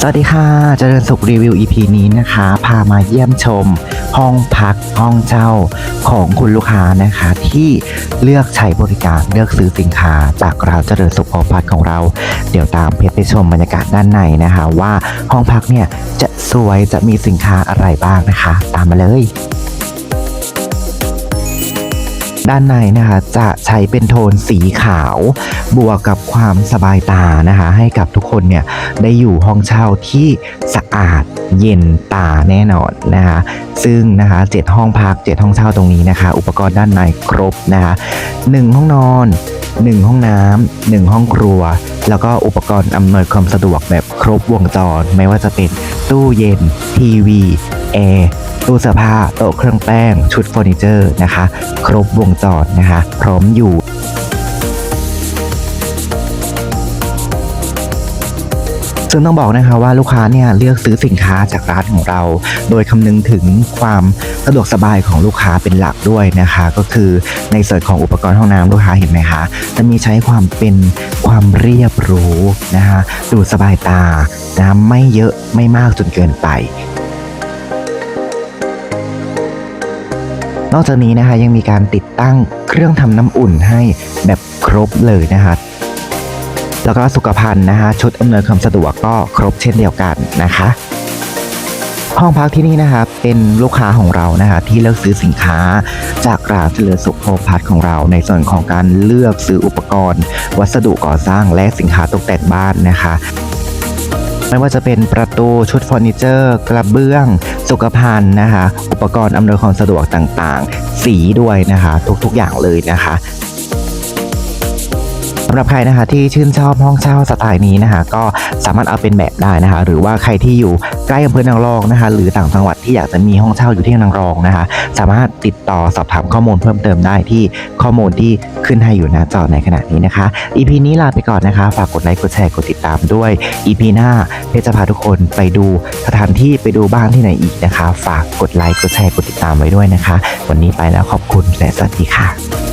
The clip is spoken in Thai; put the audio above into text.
สวัสดีค่ะ เจริญสุขรีวิว EP นี้นะคะ พามาเยี่ยมชม ห้องพักห้องเช่าของคุณลูกค้านะคะ ที่เลือกใช้บริการเลือกซื้อสินค้า จากเราเจริญสุขโฮมพักของเรา เดี๋ยวตามเพจไปชมบรรยากาศด้านในนะคะ ว่าห้องพักเนี่ยจะสวยจะมีสินค้าอะไรบ้างนะคะ ตามมาเลย ด้านในนะคะจะใช้เป็นโทนสีขาว บวกกับความสบายตานะคะให้กับทุกคนเนี่ยได้อยู่ห้องเช่าที่สะอาดเย็นตาแน่นอนนะคะซึ่งนะคะเจ็ดห้องพักเจ็ดห้องเช่าตรงนี้นะคะ อุปกรณ์ด้านในครบนะคะหนึ่งห้องนอนหนึ่งห้องน้ำหนึ่งห้องครัว แล้วก็อุปกรณ์อำนวยความสะดวกแบบครบวงจร ไม่ว่าจะเป็นตู้เย็น ทีวีแอร์ ตู้เสื้อผ้าโต๊ะเครื่องแป้ง ชุดเฟอร์นิเจอร์นะคะ ครบวงจรนะคะ พร้อมอยู่ซึ่งต้องบอกนะคะว่าลูกค้าเนี่ยเลือกซื้อสินค้าจากร้านของเรา โดยคำนึงถึงความสะดวกสบายของลูกค้าเป็นหลักด้วยนะคะ ก็คือในส่วนของอุปกรณ์ห้องน้ำลูกค้าเห็นไหมคะจะมีใช้ความเป็นความเรียบรู้นะคะดูสบายตานะไม่เยอะไม่มากจนเกินไป นอกจากนี้นะคะยังมีการติดตั้งเครื่องทำน้ำอุ่นให้แบบครบเลยนะคะแล้วก็สุขภัณฑ์นะคะชุดอำนวยความสะดวกก็ครบเช่นเดียวกันนะคะ ห้องพักที่นี่นะคะเป็นลูกค้าของเรานะคะที่เลือกซื้อสินค้า จากร้านเจริญสุขโฮมพัทของเรา ในส่วนของการเลือกซื้ออุปกรณ์ วัสดุก่อสร้างและสินค้าตกแต่งบ้านนะคะไม่ว่าจะเป็นประตูชุดเฟอร์นิเจอร์ กระเบื้อง สุขภัณฑ์นะคะ อุปกรณ์อำนวยความสะดวกต่างๆ สีด้วยนะคะ ทุกๆอย่างเลยนะคะ สำหรับใครนะคะที่ชื่นชอบห้องเช่าสไตล์นี้นะคะก็สามารถเอาเป็นแบบได้นะคะ หรือว่าใครที่อยู่ใกล้อำเภอนางรองนะคะ หรือต่างจังหวัดที่อยากจะมีห้องเช่าอยู่ที่นางรองนะคะ สามารถติดต่อสอบถามข้อมูลเพิ่มเติมได้ที่ข้อมูลที่ขึ้นให้อยู่หน้าจอในขณะนี้นะคะ EP นี้ลาไปก่อนนะคะ ฝากกดไลค์กดแชร์กดติดตามด้วย EP หน้าเพชรจะพาทุกคนไปดูสถานที่ไปดูบ้านที่ไหนอีกนะคะ ฝากกดไลค์กดแชร์กดติดตามไว้ด้วยนะคะ วันนี้ไปแล้วขอบคุณและสวัสดีค่ะ